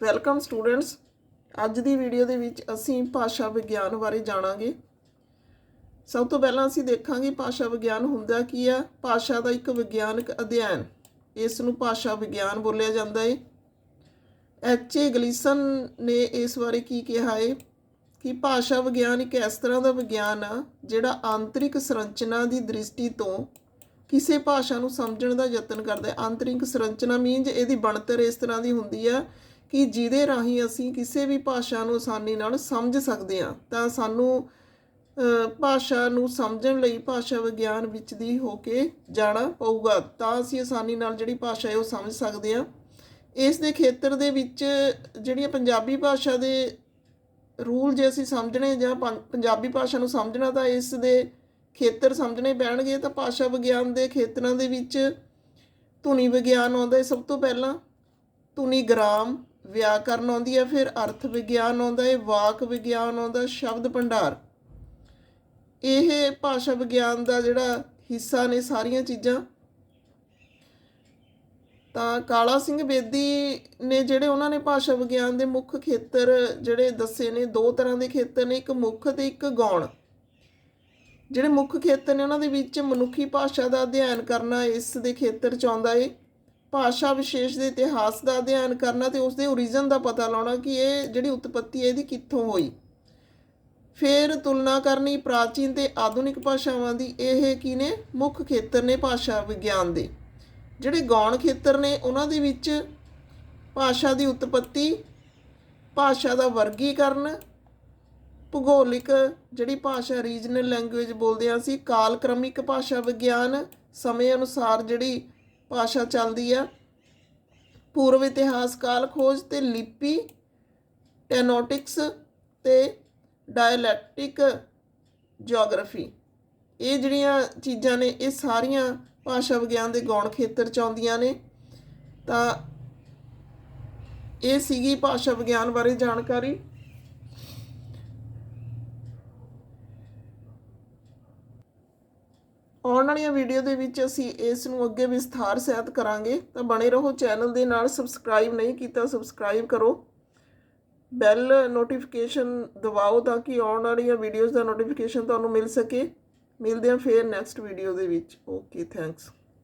Welcome students, ਅੱਜ ਦੀ video ਦੇ ਵਿੱਚ ਅਸੀਂ ਭਾਸ਼ਾ ਵਿਗਿਆਨ ਬਾਰੇ ਜਾਣਾਂਗੇ। ਸਭ ਤੋਂ ਪਹਿਲਾਂ ਅਸੀਂ ਦੇਖਾਂਗੇ ਭਾਸ਼ਾ ਵਿਗਿਆਨ ਹੁੰਦਾ ਕੀ ਹੈ ਭਾਸ਼ਾ ਦਾ ਇੱਕ ਵਿਗਿਆਨਕ ਅਧਿਐਨ ਇਸ ਨੂੰ ਭਾਸ਼ਾ ਵਿਗਿਆਨ ਬੋਲਿਆ ਜਾਂਦਾ ਹੈ ਐਚ ਏ ਗਲੀਸਨ ਨੇ ਇਸ ਬਾਰੇ ਕੀ ਕਿਹਾ ਹੈ ਕਿ ਭਾਸ਼ਾ ਵਿਗਿਆਨ ਇੱਕ ਇਸ ਤਰ੍ਹਾਂ ਦਾ ਵਿਗਿਆਨ ਆ, ਜਿਹੜਾ ਆਂਤਰਿਕ ਸੰਰਚਨਾ ਦੀ ਦ੍ਰਿਸ਼ਟੀ ਤੋਂ ਕਿਸੇ ਭਾਸ਼ਾ ਨੂੰ ਸਮਝਣ ਦਾ ਯਤਨ ਕਰਦਾ ਹੈ ਆਂਤਰਿਕ ਸੰਰਚਨਾ ਮੀਨਜ਼ ਇਹਦੀ ਬਣਤਰ ਇਸ ਤਰ੍ਹਾਂ ਦੀ ਹੁੰਦੀ ਆ ਕਿ ਜਿਹਦੇ ਰਾਹੀਂ ਅਸੀਂ ਕਿਸੇ ਵੀ ਭਾਸ਼ਾ ਨੂੰ ਆਸਾਨੀ ਨਾਲ ਸਮਝ ਸਕਦੇ ਹਾਂ, ਤਾਂ ਸਾਨੂੰ ਭਾਸ਼ਾ ਨੂੰ ਸਮਝਣ ਲਈ ਭਾਸ਼ਾ ਵਿਗਿਆਨ ਵਿੱਚ ਦੀ ਹੋ ਕੇ ਜਾਣਾ ਪਊਗਾ। ਤਾਂ ਅਸੀਂ ਆਸਾਨੀ ਨਾਲ ਜਿਹੜੀ ਭਾਸ਼ਾ ਹੈ ਉਹ ਸਮਝ ਸਕਦੇ ਹਾਂ। ਇਸ ਦੇ ਖੇਤਰ ਦੇ ਵਿੱਚ ਜਿਹੜੀਆਂ ਪੰਜਾਬੀ ਭਾਸ਼ਾ ਦੇ ਰੂਲ ਜੇ ਅਸੀਂ ਸਮਝਣੇ ਜਾਂ ਪੰਜਾਬੀ ਭਾਸ਼ਾ ਨੂੰ ਸਮਝਣਾ ਤਾਂ ਇਸ ਦੇ ਖੇਤਰ ਸਮਝਣੇ ਪੈਣਗੇ। ਤਾਂ ਭਾਸ਼ਾ ਵਿਗਿਆਨ ਦੇ ਖੇਤਰਾਂ ਦੇ ਵਿੱਚ ਧੁਨੀ ਵਿਗਿਆਨ ਆਉਂਦਾ ਹੈ ਸਭ ਤੋਂ ਪਹਿਲਾਂ। ਧੁਨੀ ਗ੍ਰਾਮ ਵਿਆਕਰਨ ਆਉਂਦੀ ਹੈ, ਫਿਰ ਅਰਥ ਵਿਗਿਆਨ ਆਉਂਦਾ ਹੈ, ਵਾਕ ਵਿਗਿਆਨ ਆਉਂਦਾ, ਸ਼ਬਦ ਭੰਡਾਰ। ਇਹ ਭਾਸ਼ਾ ਵਿਗਿਆਨ ਦਾ ਜਿਹੜਾ ਹਿੱਸਾ ਨੇ ਸਾਰੀਆਂ ਚੀਜ਼ਾਂ। ਤਾਂ ਕਾਲਾ ਸਿੰਘ ਬੇਦੀ ਨੇ ਜਿਹੜੇ ਉਹਨਾਂ ਨੇ ਭਾਸ਼ਾ ਵਿਗਿਆਨ ਦੇ ਮੁੱਖ ਖੇਤਰ ਜਿਹੜੇ ਦੱਸੇ ਨੇ, ਦੋ ਤਰ੍ਹਾਂ ਦੇ ਖੇਤਰ ਨੇ, ਇੱਕ ਮੁੱਖ ਤੇ ਇੱਕ ਗੌਣ। ਜਿਹੜੇ ਮੁੱਖ ਖੇਤਰ ਨੇ, ਉਹਨਾਂ ਦੇ ਵਿੱਚ ਮਨੁੱਖੀ ਭਾਸ਼ਾ ਦਾ ਅਧਿਐਨ ਕਰਨਾ ਇਸ ਦੇ ਖੇਤਰ ਚ ਆਉਂਦਾ ਏ। ਭਾਸ਼ਾ ਵਿਸ਼ੇਸ਼ ਦੇ ਇਤਿਹਾਸ ਦਾ ਅਧਿਐਨ ਕਰਨਾ ਤੇ ਉਸ ਦੇ ਓਰੀਜਨ ਦਾ ਪਤਾ ਲਾਉਣਾ ਕਿ ਇਹ ਜਿਹੜੀ ਉਤਪਤੀ ਹੈ, ਇਹਦੀ ਕਿੱਥੋਂ ਹੋਈ। ਫਿਰ ਤੁਲਨਾ ਕਰਨੀ ਪ੍ਰਾਚੀਨ ਤੇ ਆਧੁਨਿਕ ਭਾਸ਼ਾਵਾਂ ਦੀ, ਇਹ ਕੀ ਨੇ ਮੁੱਖ ਖੇਤਰ ਨੇ ਭਾਸ਼ਾ ਵਿਗਿਆਨ ਦੇ। ਜਿਹੜੇ ਗੌਣ ਖੇਤਰ ਨੇ, ਉਹਨਾਂ ਦੇ ਵਿੱਚ ਭਾਸ਼ਾ ਦੀ ਉਤਪਤੀ, ਭਾਸ਼ਾ ਦਾ ਵਰਗੀਕਰਨ, ਭੂਗੋਲਿਕ ਜਿਹੜੀ ਭਾਸ਼ਾ ਰੀਜਨਲ ਲੈਂਗੁਏਜ ਬੋਲਦੇ ਆ ਅਸੀਂ ਕਾਲ ਭਾਸ਼ਾ ਵਿਗਿਆਨ, ਸਮੇਂ ਅਨੁਸਾਰ ਜਿਹੜੀ ਭਾਸ਼ਾ ਚੱਲਦੀ ਆ। ਪੂਰਵ ਇਤਿਹਾਸ, ਕਾਲ ਖੋਜ ਤੇ ਲਿਪੀ, ਟੈਨੋਟਿਕਸ ਤੇ ਡਾਇਲੈਕਟਿਕ ਜੀਓਗ੍ਰਾਫੀ। ਇਹ ਜਿਹੜੀਆਂ ਚੀਜ਼ਾਂ ਨੇ, ਇਹ ਸਾਰੀਆਂ ਭਾਸ਼ਾ ਵਿਗਿਆਨ ਦੇ ਗੌਣ ਖੇਤਰ ਚ ਆਉਂਦੀਆਂ ਨੇ। ਤਾਂ ਇਹ ਸੀਗੀ ਭਾਸ਼ਾ ਵਿਗਿਆਨ ਬਾਰੇ ਜਾਣਕਾਰੀ। ਆਉਣ ਵਾਲੀਆਂ ਵੀਡੀਓ ਦੇ ਵਿੱਚ ਅਸੀਂ ਇਸ ਨੂੰ ਅੱਗੇ ਵਿਸਥਾਰ ਸਹਿਤ ਕਰਾਂਗੇ। ਤਾਂ ਬਣੇ ਰਹੋ ਚੈਨਲ ਦੇ ਨਾਲ ਸਬਸਕ੍ਰਾਈਬ ਨਹੀਂ ਕੀਤਾ, ਸਬਸਕ੍ਰਾਈਬ ਕਰੋ। ਬੈਲ ਨੋਟੀਫਿਕੇਸ਼ਨ ਦਬਾਓ ਤਾਂ ਕਿ ਆਉਣ ਵਾਲੀਆਂ ਵੀਡੀਓਜ਼ ਦਾ ਨੋਟੀਫਿਕੇਸ਼ਨ ਤੁਹਾਨੂੰ ਮਿਲ ਸਕੇ। ਮਿਲਦੇ ਹਾਂ ਫੇਰ ਨੈਕਸਟ ਵੀਡੀਓ ਦੇ ਵਿੱਚ। Okay, thanks.